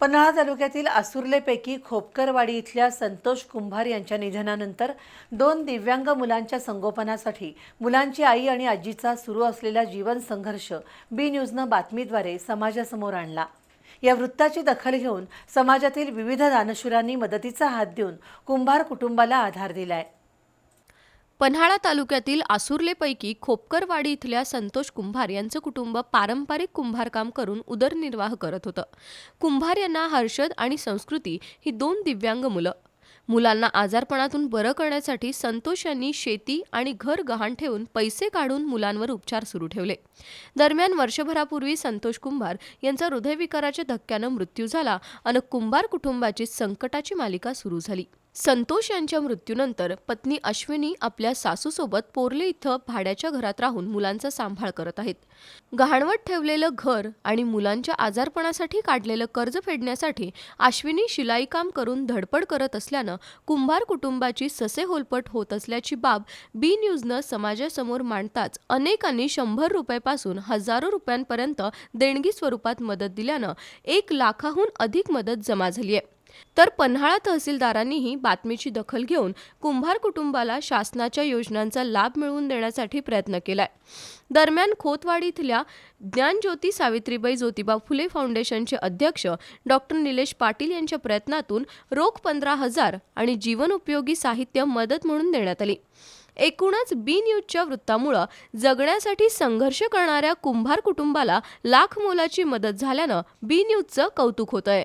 पन्हाळा तालुक्यातील आसुर्लेपैकी खोपकरवाडी इथल्या संतोष कुंभार यांच्या निधनानंतर दोन दिव्यांग मुलांच्या संगोपनासाठी मुलांची आई आणि आजीचा सुरू असलेला जीवन संघर्ष बी न्यूजनं बातमीद्वारे समाजासमोर आणला. या वृत्ताची दखल घेऊन समाजातील विविध दानशूरांनी मदतीचा हात देऊन कुंभार कुटुंबाला आधार दिलाय. पन्हाळा तालुक्यातील आसुर्लेपैकी खोपकरवाडी इथल्या संतोष कुंभार यांचं कुटुंब पारंपरिक कुंभारकाम करून उदरनिर्वाह करत होतं. कुंभार यांना हर्षद आणि संस्कृती ही दोन दिव्यांग मुलं. मुलांना आजारपणातून बरं करण्यासाठी संतोष यांनी शेती आणि घर गहाण ठेवून पैसे काढून मुलांवर उपचार सुरू ठेवले. दरम्यान वर्षभरापूर्वी संतोष कुंभार यांचा हृदयविकाराच्या धक्क्यानं मृत्यू झाला आणि कुंभार कुटुंबाची संकटाची मालिका सुरू झाली. संतोष यांच्या मृत्यूनंतर पत्नी अश्विनी आपल्या सासूसोबत पोर्ले इथं भाड्याच्या घरात राहून मुलांचा सांभाळ करत आहेत. गहाणवत ठेवलेलं घर आणि मुलांच्या आजारपणासाठी काढलेलं कर्ज फेडण्यासाठी अश्विनी शिलाईकाम करून धडपड करत असल्यानं कुंभार कुटुंबाची ससे होलपट होत असल्याची बाब बी न्यूजनं समाजासमोर मांडताच अनेकांनी शंभर रुपयापासून हजारो रुपयांपर्यंत देणगी स्वरूपात मदत दिल्यानं एक लाखाहून अधिक मदत जमा झाली आहे. तर पन्हाळा तहसीलदारांनीही बातमीची दखल घेऊन कुंभार कुटुंबाला शासनाच्या योजनांचा लाभ मिळवून देण्यासाठी प्रयत्न केलाय. दरम्यान खोतवाडी इथल्या ज्ञानज्योती सावित्रीबाई ज्योतिबा फुले फाउंडेशनचे अध्यक्ष डॉक्टर निलेश पाटील यांच्या प्रयत्नातून रोख पंधरा हजार आणि जीवनोपयोगी साहित्य मदत म्हणून देण्यात आली. एकूणच बी न्यूजच्या वृत्तामुळं जगण्यासाठी संघर्ष करणाऱ्या कुंभार कुटुंबाला लाख मोलाची मदत झाल्यानं बी न्यूजचं कौतुक होत आहे